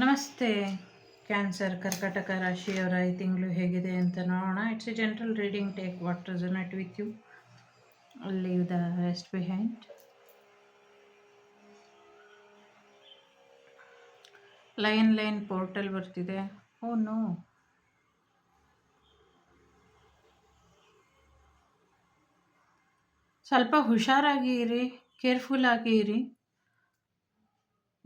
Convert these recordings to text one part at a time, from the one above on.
ನಮಸ್ತೆ. ಕ್ಯಾನ್ಸರ್, ಕರ್ಕಟಕ ರಾಶಿಯವರ ಈ ತಿಂಗಳು ಹೇಗಿದೆ ಅಂತ ನೋಡೋಣ. It's a general reading take what resonate with you leave the rest behind line line portal ಬರ್ತಿದೆ. ಓ ನೋ ಸ್ವಲ್ಪ ಹುಷಾರಾಗಿ ಇರಿ ಕೇರ್ಫುಲ್ ಇರಿ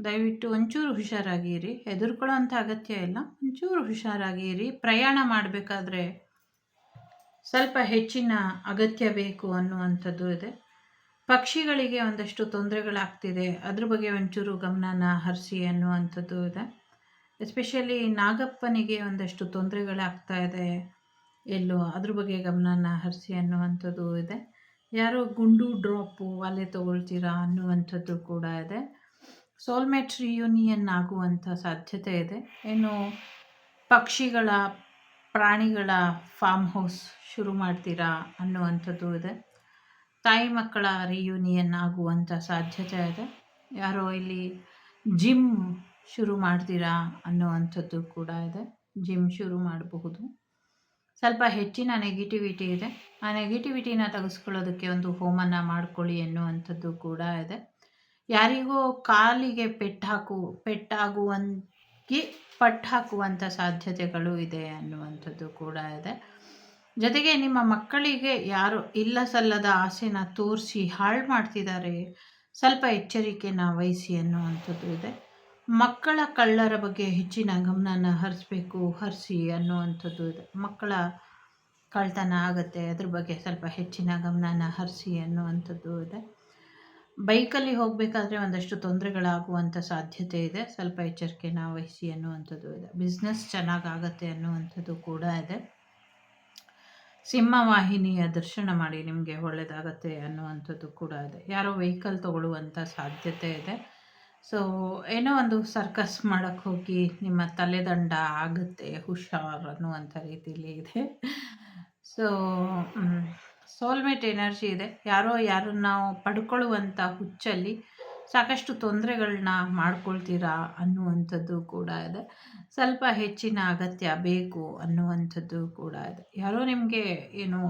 ದಯವಿಟ್ಟು ಒಂಚೂರು ಹುಷಾರಾಗಿರಿ. ಹೆದರ್ಕೊಳ್ಳೋ ಅಂಥ ಅಗತ್ಯ ಇಲ್ಲ. ಒಂಚೂರು ಹುಷಾರಾಗಿರಿ. ಪ್ರಯಾಣ ಮಾಡಬೇಕಾದ್ರೆ ಸ್ವಲ್ಪ ಹೆಚ್ಚಿನ ಅಗತ್ಯ ಬೇಕು ಅನ್ನುವಂಥದ್ದು ಇದೆ. ಪಕ್ಷಿಗಳಿಗೆ ಒಂದಷ್ಟು ತೊಂದರೆಗಳಾಗ್ತಿದೆ. ಅದ್ರ ಬಗ್ಗೆ ಒಂಚೂರು ಗಮನನ ಹರಿಸಿ ಅನ್ನುವಂಥದ್ದು ಇದೆ. ಎಸ್ಪೆಷಲಿ ನಾಗಪ್ಪನಿಗೆ ಒಂದಷ್ಟು ತೊಂದರೆಗಳಾಗ್ತಾ ಇದೆ ಎಲ್ಲೋ. ಅದ್ರ ಬಗ್ಗೆ ಗಮನನ ಹರಿಸಿ ಅನ್ನುವಂಥದ್ದು ಇದೆ. ಯಾರೋ ಗುಂಡು ಡ್ರಾಪು ಅಲ್ಲೇ ತಗೊಳ್ತೀರಾ ಅನ್ನುವಂಥದ್ದು ಕೂಡ ಇದೆ. ಸೋಲ್ಮೇಟ್ ರಿಯೂನಿಯನ್ ಆಗುವಂಥ ಸಾಧ್ಯತೆ ಇದೆ. ಏನು ಪಕ್ಷಿಗಳ, ಪ್ರಾಣಿಗಳ ಫಾರ್ಮ್ ಹೌಸ್ ಶುರು ಮಾಡ್ತೀರಾ ಅನ್ನುವಂಥದ್ದು ಇದೆ. ತಾಯಿ ಮಕ್ಕಳ ರಿಯೂನಿಯನ್ ಆಗುವಂಥ ಸಾಧ್ಯತೆ ಇದೆ. ಯಾರೋ ಇಲ್ಲಿ ಜಿಮ್ ಶುರು ಮಾಡ್ತೀರಾ ಅನ್ನುವಂಥದ್ದು ಕೂಡ ಇದೆ. ಜಿಮ್ ಶುರು ಮಾಡಬಹುದು. ಸ್ವಲ್ಪ ಹೆಚ್ಚಿನ ನೆಗೆಟಿವಿಟಿ ಇದೆ. ಆ ನೆಗೆಟಿವಿಟಿನ ತೆಗೆಸ್ಕೊಳ್ಳೋದಕ್ಕೆ ಒಂದು ಹೋಮನ ಮಾಡ್ಕೊಳ್ಳಿ ಎನ್ನುವಂಥದ್ದು ಕೂಡ ಇದೆ. ಯಾರಿಗೋ ಕಾಲಿಗೆ ಪೆಟ್ಟು ಹಾಕು, ಪೆಟ್ಟಾಗುವಂಗೆ ಪಟ್ಟು ಹಾಕುವಂಥ ಸಾಧ್ಯತೆಗಳು ಇದೆ ಅನ್ನುವಂಥದ್ದು ಕೂಡ ಇದೆ. ಜೊತೆಗೆ ನಿಮ್ಮ ಮಕ್ಕಳಿಗೆ ಯಾರು ಇಲ್ಲ ಸಲ್ಲದ ಆಸೆನ ತೋರಿಸಿ ಹಾಳು ಮಾಡ್ತಿದ್ದಾರೆ, ಸ್ವಲ್ಪ ಎಚ್ಚರಿಕೆನ ವಹಿಸಿ ಅನ್ನುವಂಥದ್ದು ಇದೆ. ಮಕ್ಕಳ ಕಳ್ಳರ ಬಗ್ಗೆ ಹೆಚ್ಚಿನ ಗಮನನ ಹರಿಸ್ಬೇಕು, ಹರಿಸಿ ಅನ್ನುವಂಥದ್ದು ಇದೆ. ಮಕ್ಕಳ ಕಳ್ತನ ಆಗುತ್ತೆ, ಅದ್ರ ಬಗ್ಗೆ ಸ್ವಲ್ಪ ಹೆಚ್ಚಿನ ಗಮನನ ಹರಿಸಿ ಅನ್ನುವಂಥದ್ದು ಇದೆ. ಬೈಕಲ್ಲಿ ಹೋಗಬೇಕಾದ್ರೆ ಒಂದಷ್ಟು ತೊಂದರೆಗಳಾಗುವಂಥ ಸಾಧ್ಯತೆ ಇದೆ. ಸ್ವಲ್ಪ ಎಚ್ಚರಿಕೆನ ವಹಿಸಿ ಅನ್ನುವಂಥದ್ದು ಇದೆ. ಬಿಸ್ನೆಸ್ ಚೆನ್ನಾಗಾಗತ್ತೆ ಅನ್ನುವಂಥದ್ದು ಕೂಡ ಇದೆ. ಸಿಂಹವಾಹಿನಿಯ ದರ್ಶನ ಮಾಡಿ ನಿಮಗೆ ಒಳ್ಳೆಯದಾಗತ್ತೆ ಅನ್ನುವಂಥದ್ದು ಕೂಡ ಇದೆ. ಯಾರೋ ವೆಹಿಕಲ್ ತಗೊಳ್ಳುವಂಥ ಸಾಧ್ಯತೆ ಇದೆ. ಸೊ ಏನೋ ಒಂದು ಸರ್ಕಸ್ ಮಾಡೋಕ್ಕೆ ಹೋಗಿ ನಿಮ್ಮ ತಲೆದಂಡ ಆಗುತ್ತೆ, ಹುಷಾರ್ ಅನ್ನುವಂಥ ರೀತಿಯಲ್ಲಿ ಇದೆ. ಸೊ ಸೋಲ್ಮೇಟ್ ಎನರ್ಜಿ ಇದೆ. ಯಾರೋ ಯಾರನ್ನ ನಾವು ಪಡ್ಕೊಳ್ಳುವಂಥ ಹುಚ್ಚಲ್ಲಿ ಸಾಕಷ್ಟು ತೊಂದರೆಗಳನ್ನ ಮಾಡ್ಕೊಳ್ತೀರಾ ಅನ್ನುವಂಥದ್ದು ಕೂಡ ಇದೆ. ಸ್ವಲ್ಪ ಹೆಚ್ಚಿನ ಅಗತ್ಯ ಬೇಕು ಅನ್ನುವಂಥದ್ದು ಕೂಡ ಇದೆ. ಯಾರೋ ನಿಮಗೆ ಏನು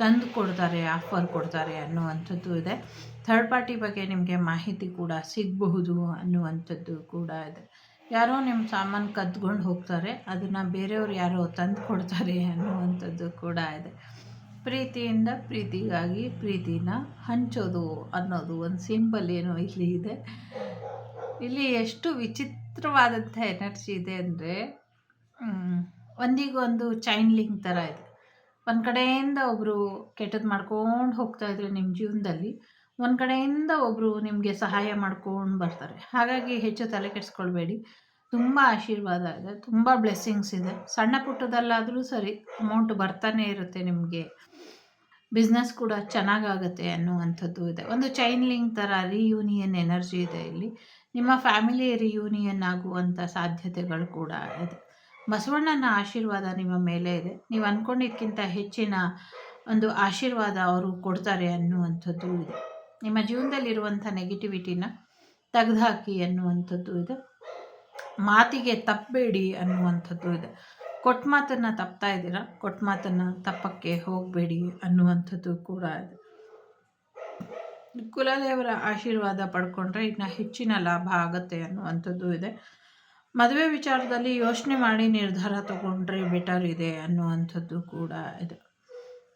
ತಂದು ಕೊಡ್ತಾರೆ ಆಫರ್ ಕೊಡ್ತಾರೆ ಅನ್ನುವಂಥದ್ದು ಇದೆ. ಥರ್ಡ್ ಪಾರ್ಟಿ ಬಗ್ಗೆ ನಿಮಗೆ ಮಾಹಿತಿ ಕೂಡ ಸಿಗಬಹುದು ಅನ್ನುವಂಥದ್ದು ಕೂಡ ಇದೆ. ಯಾರೋ ನಿಮ್ಮ ಸಾಮಾನು ಕದ್ಕೊಂಡು ಹೋಗ್ತಾರೆ, ಅದನ್ನು ಬೇರೆಯವ್ರು ಯಾರೋ ತಂದು ಕೊಡ್ತಾರೆ ಅನ್ನುವಂಥದ್ದು ಕೂಡ ಇದೆ. ಪ್ರೀತಿಯಿಂದ ಪ್ರೀತಿಗಾಗಿ ಪ್ರೀತಿನ ಹಂಚೋದು ಅನ್ನೋದು ಒಂದು ಸಿಂಬಲ್ ಏನೋ ಇಲ್ಲಿ ಇದೆ. ಇಲ್ಲಿ ಎಷ್ಟು ವಿಚಿತ್ರವಾದಂಥ ಎನರ್ಜಿ ಇದೆ ಅಂದರೆ ಒಂದಿಗೊಂದು ಚೈನ್ ಲಿಂಕ್ ಥರ ಇದೆ. ಒಂದು ಕಡೆಯಿಂದ ಒಬ್ಬರು ಕೆಟ್ಟದ್ದು ಮಾಡ್ಕೊಂಡು ಹೋಗ್ತಾಯಿದ್ರೆ ನಿಮ್ಮ ಜೀವನದಲ್ಲಿ ಒಂದು ಕಡೆಯಿಂದ ಒಬ್ಬರು ನಿಮಗೆ ಸಹಾಯ ಮಾಡ್ಕೊಂಡು ಬರ್ತಾರೆ. ಹಾಗಾಗಿ ಹೆಚ್ಚು ತಲೆ ಕೆಡಿಸ್ಕೊಳ್ಬೇಡಿ. ತುಂಬ ಆಶೀರ್ವಾದ ಇದೆ, ತುಂಬ ಬ್ಲೆಸ್ಸಿಂಗ್ಸ್ ಇದೆ. ಸಣ್ಣ ಪುಟ್ಟದಲ್ಲಾದರೂ ಸರಿ ಅಮೌಂಟ್ ಬರ್ತಾನೆ ಇರುತ್ತೆ ನಿಮಗೆ. ಬಿಸ್ನೆಸ್ ಕೂಡ ಚೆನ್ನಾಗಾಗುತ್ತೆ ಅನ್ನುವಂಥದ್ದು ಇದೆ. ಒಂದು ಚೈನ್ ಲಿಂಕ್ ಥರ ರಿಯೂನಿಯನ್ ಎನರ್ಜಿ ಇದೆ ಇಲ್ಲಿ. ನಿಮ್ಮ ಫ್ಯಾಮಿಲಿ ರಿಯೂನಿಯನ್ ಆಗುವಂಥ ಸಾಧ್ಯತೆಗಳು ಕೂಡ ಇದೆ. ಬಸವಣ್ಣನ ಆಶೀರ್ವಾದ ನಿಮ್ಮ ಮೇಲೆ ಇದೆ. ನೀವು ಅಂದ್ಕೊಂಡಿದ್ದಕ್ಕಿಂತ ಹೆಚ್ಚಿನ ಒಂದು ಆಶೀರ್ವಾದ ಅವರು ಕೊಡ್ತಾರೆ ಅನ್ನುವಂಥದ್ದು ಇದೆ. ನಿಮ್ಮ ಜೀವನದಲ್ಲಿರುವಂಥ ನೆಗೆಟಿವಿಟಿನ ತೆಗೆದುಹಾಕಿ ಅನ್ನುವಂಥದ್ದು ಇದೆ. ಮಾತಿಗೆ ತಪ್ಪಬೇಡಿ ಅನ್ನುವಂಥದ್ದು ಇದೆ. ಕೊಟ್ಟ ಮಾತನ್ನು ತಪ್ತಾ ಇದ್ದೀರಾ? ಕೊಟ್ಟ ಮಾತನ್ನು ತಪ್ಪಕ್ಕೆ ಹೋಗಬೇಡಿ ಅನ್ನುವಂಥದ್ದು ಕೂಡ ಇದೆ. ಕುಲದೇವರ ಆಶೀರ್ವಾದ ಪಡ್ಕೊಂಡ್ರೆ ಇನ್ನು ಹೆಚ್ಚಿನ ಲಾಭ ಆಗುತ್ತೆ ಅನ್ನುವಂಥದ್ದು ಇದೆ. ಮದುವೆ ವಿಚಾರದಲ್ಲಿ ಯೋಚನೆ ಮಾಡಿ ನಿರ್ಧಾರ ತಗೊಂಡ್ರೆ ಬೆಟರ್ ಇದೆ ಅನ್ನುವಂಥದ್ದು ಕೂಡ ಇದೆ.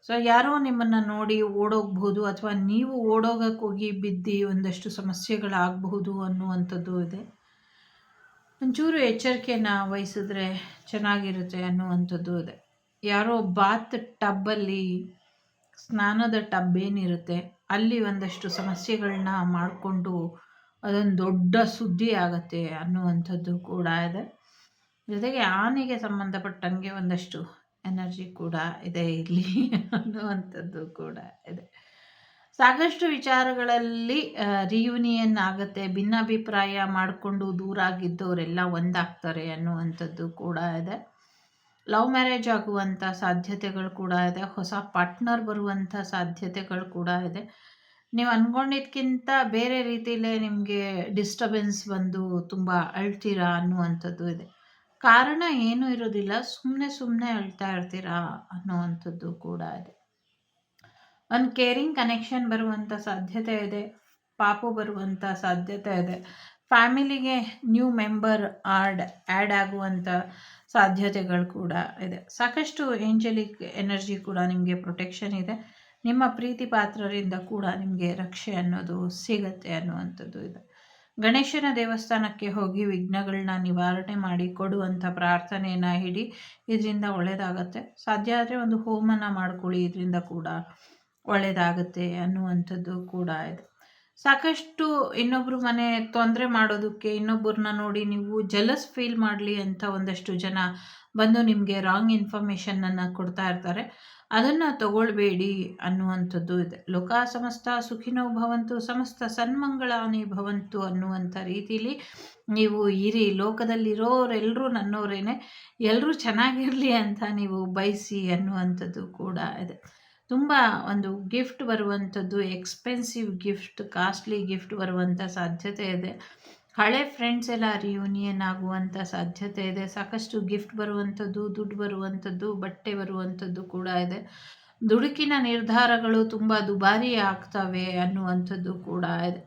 ಸೊ ಯಾರೋ ನಿಮ್ಮನ್ನು ನೋಡಿ ಓಡೋಗ್ಬೋದು ಅಥವಾ ನೀವು ಓಡೋಗಕ್ಕೆ ಹೋಗಿ ಬಿದ್ದು ಒಂದಷ್ಟು ಸಮಸ್ಯೆಗಳಾಗಬಹುದು ಅನ್ನುವಂಥದ್ದು ಇದೆ. ಒಂಚೂರು ಎಚ್ಚರಿಕೆನ ವಹಿಸಿದ್ರೆ ಚೆನ್ನಾಗಿರುತ್ತೆ ಅನ್ನುವಂಥದ್ದು ಇದೆ. ಯಾರೋ ಬಾತ್ ಟಬ್ಬಲ್ಲಿ, ಸ್ನಾನದ ಟಬ್ ಏನಿರುತ್ತೆ, ಅಲ್ಲಿ ಒಂದಷ್ಟು ಸಮಸ್ಯೆಗಳನ್ನ ಮಾಡಿಕೊಂಡು ಅದೊಂದು ದೊಡ್ಡ ಸುದ್ದಿ ಆಗತ್ತೆ ಅನ್ನುವಂಥದ್ದು ಕೂಡ ಇದೆ. ಜೊತೆಗೆ ಆನೆಗೆ ಸಂಬಂಧಪಟ್ಟಂಗೆ ಒಂದಷ್ಟು ಎನರ್ಜಿ ಕೂಡ ಇದೆ ಇಲ್ಲಿ ಅನ್ನುವಂಥದ್ದು ಕೂಡ ಇದೆ. ಸಾಕಷ್ಟು ವಿಚಾರಗಳಲ್ಲಿ ರಿಯೂನಿಯನ್ ಆಗುತ್ತೆ, ಭಿನ್ನಾಭಿಪ್ರಾಯ ಮಾಡಿಕೊಂಡು ದೂರ ಆಗಿದ್ದವರೆಲ್ಲ ಒಂದಾಗ್ತಾರೆ ಅನ್ನುವಂಥದ್ದು ಕೂಡ ಇದೆ. ಲವ್ ಮ್ಯಾರೇಜ್ ಆಗುವಂಥ ಸಾಧ್ಯತೆಗಳು ಕೂಡ ಇದೆ. ಹೊಸ ಪಾರ್ಟ್ನರ್ ಬರುವಂಥ ಸಾಧ್ಯತೆಗಳು ಕೂಡ ಇದೆ. ನೀವು ಅಂದ್ಕೊಂಡಿದ್ಕಿಂತ ಬೇರೆ ರೀತಿಯಲ್ಲೇ ನಿಮಗೆ ಡಿಸ್ಟರ್ಬೆನ್ಸ್ ಬಂದು ತುಂಬ ಅಳ್ತೀರಾ ಅನ್ನುವಂಥದ್ದು ಇದೆ. ಕಾರಣ ಏನೂ ಇರೋದಿಲ್ಲ ಸುಮ್ಮನೆ ಸುಮ್ಮನೆ ಅಳ್ತಾ ಇರ್ತೀರಾ ಅನ್ನೋವಂಥದ್ದು ಕೂಡ ಇದೆ. ಒಂದು ಕೇರಿಂಗ್ ಕನೆಕ್ಷನ್ ಬರುವಂಥ ಸಾಧ್ಯತೆ ಇದೆ. ಪಾಪು ಬರುವಂಥ ಸಾಧ್ಯತೆ ಇದೆ. ಫ್ಯಾಮಿಲಿಗೆ ನ್ಯೂ ಮೆಂಬರ್ ಆಡ್ ಆ್ಯಡ್ ಆಗುವಂಥ ಸಾಧ್ಯತೆಗಳು ಕೂಡ ಇದೆ. ಸಾಕಷ್ಟು ಏಂಜಲಿಕ್ ಎನರ್ಜಿ ಕೂಡ ನಿಮಗೆ ಪ್ರೊಟೆಕ್ಷನ್ ಇದೆ. ನಿಮ್ಮ ಪ್ರೀತಿ ಪಾತ್ರರಿಂದ ಕೂಡ ನಿಮಗೆ ರಕ್ಷೆ ಅನ್ನೋದು ಸಿಗತ್ತೆ ಅನ್ನುವಂಥದ್ದು ಇದೆ. ಗಣೇಶನ ದೇವಸ್ಥಾನಕ್ಕೆ ಹೋಗಿ ವಿಘ್ನಗಳನ್ನ ನಿವಾರಣೆ ಮಾಡಿ ಕೊಡುವಂಥ ಪ್ರಾರ್ಥನೆಯನ್ನು ಹಿಡಿ ಇದರಿಂದ ಒಳ್ಳೆಯದಾಗತ್ತೆ ಸಾಧ್ಯ ಆದರೆ ಒಂದು ಹೋಮನ ಮಾಡ್ಕೊಳ್ಳಿ, ಇದರಿಂದ ಕೂಡ ಒಳ್ಳೆಯದಾಗತ್ತೆ ಅನ್ನುವಂಥದ್ದು ಕೂಡ ಇದೆ. ಸಾಕಷ್ಟು ಇನ್ನೊಬ್ಬರು ಮನೆ ತೊಂದರೆ ಮಾಡೋದಕ್ಕೆ ಇನ್ನೊಬ್ಬರನ್ನ ನೋಡಿ ನೀವು ಜಲಸ್ ಫೀಲ್ ಮಾಡಲಿ ಅಂತ ಒಂದಷ್ಟು ಜನ ಬಂದು ನಿಮಗೆ ರಾಂಗ್ ಇನ್ಫಾರ್ಮೇಷನನ್ನು ಕೊಡ್ತಾ ಇರ್ತಾರೆ. ಅದನ್ನು ತಗೊಳ್ಬೇಡಿ ಅನ್ನುವಂಥದ್ದು ಇದೆ. ಲೋಕ ಸಮಸ್ತ ಸುಖಿನೋ ಭವಂತು, ಸಮಸ್ತ ಸನ್ಮಂಗಳಾನಿ ಭವಂತು ಅನ್ನುವಂಥ ರೀತಿಲಿ ನೀವು ಇರಿ. ಲೋಕದಲ್ಲಿರೋರೆಲ್ಲರೂ ನನ್ನೋರೇನೆ ಎಲ್ಲರೂ ಚೆನ್ನಾಗಿರಲಿ ಅಂತ ನೀವು ಬಯಸಿ ಅನ್ನುವಂಥದ್ದು ಕೂಡ ಇದೆ. ತುಂಬ ಒಂದು ಗಿಫ್ಟ್ ಬರುವಂಥದ್ದು ಎಕ್ಸ್ಪೆನ್ಸಿವ್ ಗಿಫ್ಟ್ ಕಾಸ್ಟ್ಲಿ ಗಿಫ್ಟ್ ಬರುವಂಥ ಸಾಧ್ಯತೆ ಇದೆ. ಹಳೆ ಫ್ರೆಂಡ್ಸ್ ಎಲ್ಲ ರಿಯೂನಿಯನ್ ಆಗುವಂಥ ಸಾಧ್ಯತೆ ಇದೆ. ಸಾಕಷ್ಟು ಗಿಫ್ಟ್ ಬರುವಂಥದ್ದು, ದುಡ್ಡು ಬರುವಂಥದ್ದು, ಬಟ್ಟೆ ಬರುವಂಥದ್ದು ಕೂಡ ಇದೆ. ದುಡುಕಿನ ನಿರ್ಧಾರಗಳು ತುಂಬ ದುಬಾರಿ ಆಗ್ತವೆ ಅನ್ನುವಂಥದ್ದು ಕೂಡ ಇದೆ.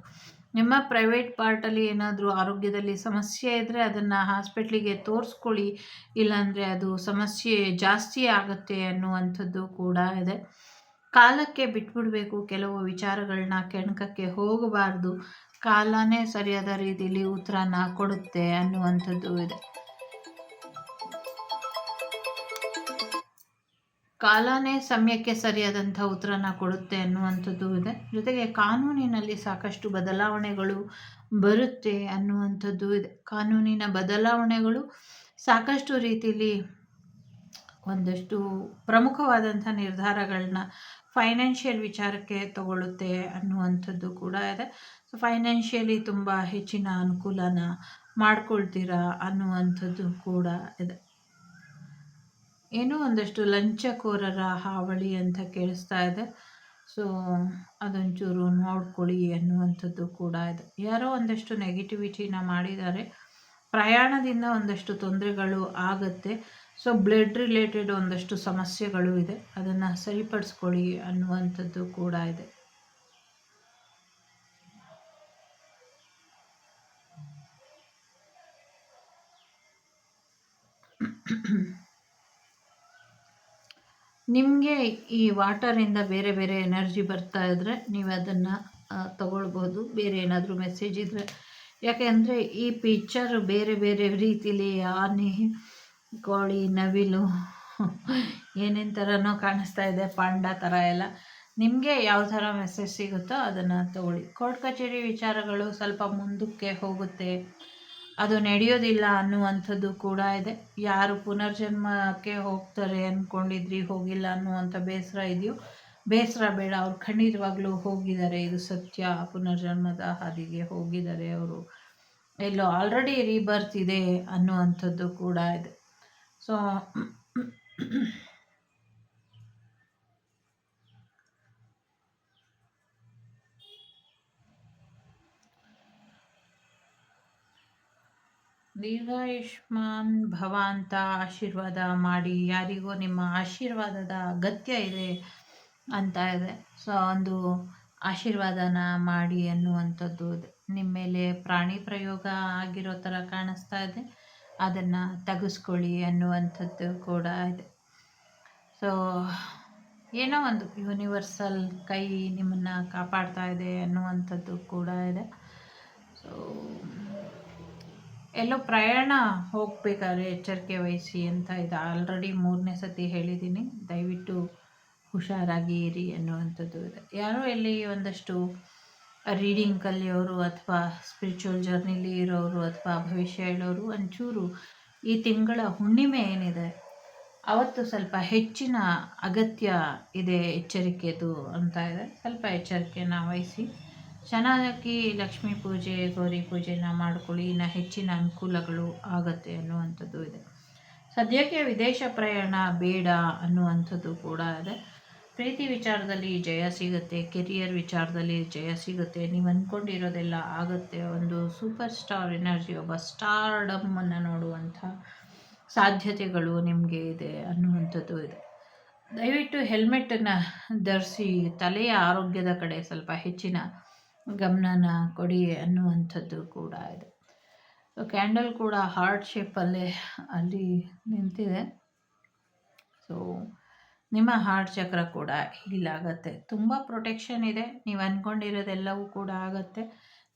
ನಿಮ್ಮ ಪ್ರೈವೇಟ್ ಪಾರ್ಟಲ್ಲಿ ಏನಾದರೂ ಆರೋಗ್ಯದಲ್ಲಿ ಸಮಸ್ಯೆ ಇದ್ದರೆ ಅದನ್ನು ಹಾಸ್ಪಿಟ್ಲಿಗೆ ತೋರಿಸ್ಕೊಳ್ಳಿ. ಇಲ್ಲಾಂದರೆ ಅದು ಸಮಸ್ಯೆ ಜಾಸ್ತಿ ಆಗುತ್ತೆ ಅನ್ನುವಂಥದ್ದು ಕೂಡ ಇದೆ. ಕಾಲಕ್ಕೆ ಬಿಟ್ಬಿಡಬೇಕು. ಕೆಲವು ವಿಚಾರಗಳನ್ನ ಕೆಣಕಕ್ಕೆ ಹೋಗಬಾರ್ದು. ಕಾಲನೇ ಸರಿಯಾದ ರೀತಿಯಲ್ಲಿ ಉತ್ತರನ ಕೊಡುತ್ತೆ ಅನ್ನುವಂಥದ್ದು ಇದೆ. ಕಾಲನೇ ಸಮಯಕ್ಕೆ ಸರಿಯಾದಂಥ ಉತ್ತರನ ಕೊಡುತ್ತೆ ಅನ್ನುವಂಥದ್ದು ಇದೆ. ಜೊತೆಗೆ ಕಾನೂನಿನಲ್ಲಿ ಸಾಕಷ್ಟು ಬದಲಾವಣೆಗಳು ಬರುತ್ತೆ ಅನ್ನುವಂಥದ್ದು ಇದೆ. ಕಾನೂನಿನ ಬದಲಾವಣೆಗಳು ಸಾಕಷ್ಟು ರೀತಿಯಲ್ಲಿ ಒಂದಷ್ಟು ಪ್ರಮುಖವಾದಂಥ ನಿರ್ಧಾರಗಳನ್ನ ಫೈನಾನ್ಷಿಯಲ್ ವಿಚಾರಕ್ಕೆ ತಗೊಳ್ಳುತ್ತೆ ಅನ್ನುವಂಥದ್ದು ಕೂಡ ಇದೆ. ಸೊ, ಫೈನಾನ್ಷಿಯಲಿ ತುಂಬ ಹೆಚ್ಚಿನ ಅನುಕೂಲನ ಮಾಡ್ಕೊಳ್ತೀರಾ ಅನ್ನುವಂಥದ್ದು ಕೂಡ ಇದೆ. ಏನೋ ಒಂದಷ್ಟು ಲಂಚಕೋರರ ಹಾವಳಿ ಅಂತ ಕೇಳಿಸ್ತಾ ಇದೆ. ಸೊ ಅದೊಂಚೂರು ನೋಡ್ಕೊಳ್ಳಿ ಅನ್ನುವಂಥದ್ದು ಕೂಡ ಇದೆ. ಯಾರೋ ಒಂದಷ್ಟು ನೆಗೆಟಿವಿಟಿನ ಮಾಡಿದ್ದಾರೆ. ಪ್ರಯಾಣದಿಂದ ಒಂದಷ್ಟು ತೊಂದರೆಗಳು ಆಗುತ್ತೆ. ಸೊ ಬ್ಲಡ್ ರಿಲೇಟೆಡ್ ಒಂದಷ್ಟು ಸಮಸ್ಯೆಗಳು ಇದೆ. ಅದನ್ನು ಸರಿಪಡಿಸ್ಕೊಳ್ಳಿ ಅನ್ನುವಂಥದ್ದು ಕೂಡ ಇದೆ. ನಿಮಗೆ ಈ ವಾಟರಿಂದ ಬೇರೆ ಬೇರೆ ಎನರ್ಜಿ ಬರ್ತಾ ಇದ್ದರೆ ನೀವು ಅದನ್ನು ತಗೊಳ್ಬೋದು. ಬೇರೆ ಏನಾದರೂ ಮೆಸೇಜ್ ಇದ್ದರೆ ಯಾಕೆಂದರೆ ಈ ಪಿಕ್ಚರ್ ಬೇರೆ ಬೇರೆ ರೀತಿಲಿ ಆನೆ, ಕೋಳಿ, ನವಿಲು, ಏನೇನು ಥರನೋ ಕಾಣಿಸ್ತಾ ಇದೆ, ಪಾಂಡ ಥರ ಎಲ್ಲ. ನಿಮಗೆ ಯಾವ ಥರ ಮೆಸೇಜ್ ಸಿಗುತ್ತೋ ಅದನ್ನು ತಗೊಳ್ಳಿ. ಕೋರ್ಟ್ ಕಚೇರಿ ವಿಚಾರಗಳು ಸ್ವಲ್ಪ ಮುಂದಕ್ಕೆ ಹೋಗುತ್ತೆ. ಅದು ನಡೆಯೋದಿಲ್ಲ ಅನ್ನುವಂಥದ್ದು ಕೂಡ ಇದೆ. ಯಾರು ಪುನರ್ಜನ್ಮಕ್ಕೆ ಹೋಗ್ತಾರೆ ಅಂದ್ಕೊಂಡಿದ್ರಿ ಹೋಗಿಲ್ಲ ಅನ್ನುವಂಥ ಬೇಸರ ಇದೆಯೋ, ಬೇಸರ ಬೇಡ. ಅವ್ರು ಖಂಡಿತವಾಗ್ಲೂ ಹೋಗಿದ್ದಾರೆ. ಇದು ಸತ್ಯ. ಪುನರ್ಜನ್ಮದ ಹಾದಿಗೆ ಹೋಗಿದ್ದಾರೆ ಅವರು. ಎಲ್ಲೋ ಆಲ್ರೆಡಿ ರೀಬರ್ತ್ ಇದೆ ಅನ್ನುವಂಥದ್ದು ಕೂಡ ಇದೆ. ಸೊ ದೀರ್ಘಾಯುಷ್ಮಾನ್ ಭವ ಅಂತ ಆಶೀರ್ವಾದ ಮಾಡಿ ಯಾರಿಗೂ ನಿಮ್ಮ ಆಶೀರ್ವಾದದ ಅಗತ್ಯ ಇದೆ ಅಂತ ಇದೆ. ಸೊ, ಒಂದು ಆಶೀರ್ವಾದನ ಮಾಡಿ ಅನ್ನುವಂಥದ್ದು ನಿಮ್ಮ ಮೇಲೆ ಪ್ರಾಣಿ ಪ್ರಯೋಗ ಆಗಿರೋ ಥರ ಕಾಣಿಸ್ತಾ ಇದೆ. ಅದನ್ನು ತೆಗೆಸ್ಕೊಳ್ಳಿ ಅನ್ನುವಂಥದ್ದು ಕೂಡ ಇದೆ. ಸೊ, ಏನೋ ಒಂದು ಯೂನಿವರ್ಸಲ್ ಕೈ ನಿಮ್ಮನ್ನು ಕಾಪಾಡ್ತಾ ಇದೆ ಅನ್ನುವಂಥದ್ದು ಕೂಡ ಇದೆ. ಸೊ ಎಲ್ಲೋ ಪ್ರಯಾಣ ಹೋಗಬೇಕಾದ್ರೆ ಎಚ್ಚರಿಕೆ ವಹಿಸಿ ಅಂತ ಇದು ಆಲ್ರೆಡಿ ಮೂರನೇ ಸತಿ ಹೇಳಿದ್ದೀನಿ. ದಯವಿಟ್ಟು ಹುಷಾರಾಗಿ ಇರಿ ಅನ್ನುವಂಥದ್ದು ಇದೆ. ಯಾರೋ ಇಲ್ಲಿ ಒಂದಷ್ಟು ರೀಡಿಂಗ್ ಕಲಿಯೋರು ಅಥವಾ ಸ್ಪಿರಿಚುವಲ್ ಜರ್ನಿಲಿ ಇರೋರು ಅಥವಾ ಭವಿಷ್ಯ ಹೇಳೋರು ಒಂಚೂರು ಈ ತಿಂಗಳ ಹುಣ್ಣಿಮೆ ಏನಿದೆ, ಅವತ್ತು ಸ್ವಲ್ಪ ಹೆಚ್ಚಿನ ಅಗತ್ಯ ಇದೆ ಎಚ್ಚರಿಕೆದು ಅಂತ ಇದೆ. ಸ್ವಲ್ಪ ಎಚ್ಚರಿಕೆನ ವಹಿಸಿ ಚೆನ್ನಾಗಿ ಲಕ್ಷ್ಮೀ ಪೂಜೆ, ಗೌರಿ ಪೂಜೆನ ಮಾಡ್ಕೊಳ್ಳಿ. ಇನ್ನು ಹೆಚ್ಚಿನ ಅನುಕೂಲಗಳು ಆಗತ್ತೆ ಅನ್ನುವಂಥದ್ದು ಇದೆ. ಸದ್ಯಕ್ಕೆ ವಿದೇಶ ಪ್ರಯಾಣ ಬೇಡ ಅನ್ನುವಂಥದ್ದು ಕೂಡ ಇದೆ. ಪ್ರೀತಿ ವಿಚಾರದಲ್ಲಿ ಜಯ ಸಿಗುತ್ತೆ, ಕೆರಿಯರ್ ವಿಚಾರದಲ್ಲಿ ಜಯ ಸಿಗುತ್ತೆ. ನೀವು ಅಂದ್ಕೊಂಡಿರೋದೆಲ್ಲ ಆಗುತ್ತೆ. ಒಂದು ಸೂಪರ್ ಸ್ಟಾರ್ ಎನರ್ಜಿ, ಒಬ್ಬ ಸ್ಟಾರ್ಡಮ್ಮನ್ನು ನೋಡುವಂಥ ಸಾಧ್ಯತೆಗಳು ನಿಮಗೆ ಇದೆ ಅನ್ನುವಂಥದ್ದು ಇದೆ. ದಯವಿಟ್ಟು ಹೆಲ್ಮೆಟನ್ನು ಧರಿಸಿ ತಲೆಯ ಆರೋಗ್ಯದ ಕಡೆ ಸ್ವಲ್ಪ ಹೆಚ್ಚಿನ ಗಮನನ ಕೊಡಿ ಅನ್ನುವಂಥದ್ದು ಕೂಡ ಇದೆ. ಕ್ಯಾಂಡಲ್ ಕೂಡ ಹಾರ್ಟ್ ಶೇಪಲ್ಲೇ ಅಲ್ಲಿ ನಿಂತಿದೆ. ಸೊ ನಿಮ್ಮ ಹಾರ್ಟ್ ಚಕ್ರ ಕೂಡ ಹೀಲ್ ಆಗುತ್ತೆ. ತುಂಬ ಪ್ರೊಟೆಕ್ಷನ್ ಇದೆ. ನೀವು ಅಂದ್ಕೊಂಡಿರೋದೆಲ್ಲವೂ ಕೂಡ ಆಗುತ್ತೆ.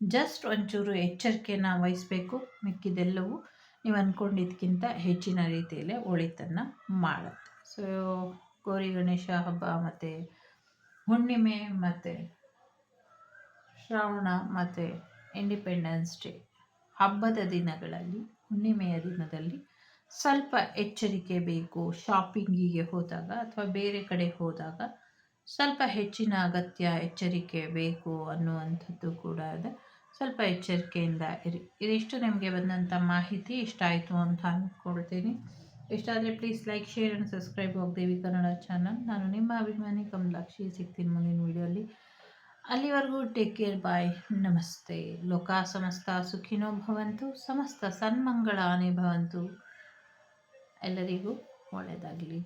ಜಸ್ಟ್ ಒಂಚೂರು ಎಚ್ಚರಿಕೆನ ವಹಿಸಬೇಕು. ಮಿಕ್ಕಿದೆಲ್ಲವೂ ನೀವು ಅಂದ್ಕೊಂಡಿದ್ದಕ್ಕಿಂತ ಹೆಚ್ಚಿನ ರೀತಿಯಲ್ಲೇ ಒಳಿತನ್ನು ಮಾಡುತ್ತೆ. ಸೊ ಗೌರಿ ಗಣೇಶ ಹಬ್ಬ ಮತ್ತು ಹುಣ್ಣಿಮೆ ಮತ್ತು ಶ್ರಾವಣ ಮತ್ತು ಇಂಡಿಪೆಂಡೆನ್ಸ್ ಡೇ ಹಬ್ಬದ ದಿನಗಳಲ್ಲಿ, ಹುಣ್ಣಿಮೆಯ ದಿನದಲ್ಲಿ ಸ್ವಲ್ಪ ಎಚ್ಚರಿಕೆ ಬೇಕು. ಶಾಪಿಂಗಿಗೆ ಹೋದಾಗ ಅಥವಾ ಬೇರೆ ಕಡೆ ಹೋದಾಗ ಸ್ವಲ್ಪ ಹೆಚ್ಚಿನ ಅಗತ್ಯ ಎಚ್ಚರಿಕೆ ಬೇಕು ಅನ್ನುವಂಥದ್ದು ಕೂಡ ಇದೆ. ಸ್ವಲ್ಪ ಎಚ್ಚರಿಕೆಯಿಂದ ಇರಿ. ಇದಿಷ್ಟು ನಿಮಗೆ ಬಂದಂಥ ಮಾಹಿತಿ. ಇಷ್ಟ ಆಯಿತು ಅಂತ ಅಂದ್ಕೊಳ್ತೀನಿ. ಇಷ್ಟ ಆದರೆ please like, share and subscribe. Devi Kannada channel. ನಾನು ನಿಮ್ಮ ಅಭಿಮಾನಿ ಕಮಲಾಕ್ಷಿ. ಸಿಗ್ತೀನಿ ಮುಂದಿನ ವೀಡಿಯೋಲಿ ಅಲ್ಲಿವರೆಗೂ ಟೇಕ್ ಕೇರ್ ಬಾಯ್. ನಮಸ್ತೆ. ಲೋಕ ಸಮಸ್ತ ಸುಖಿನೋ ಭವಂತು. ಸಮಸ್ತ ಸನ್ಮಂಗಳಾನಿ ಭವಂತು. ಎಲ್ಲರಿಗೂ ಒಳ್ಳೆಯದಾಗಲಿ.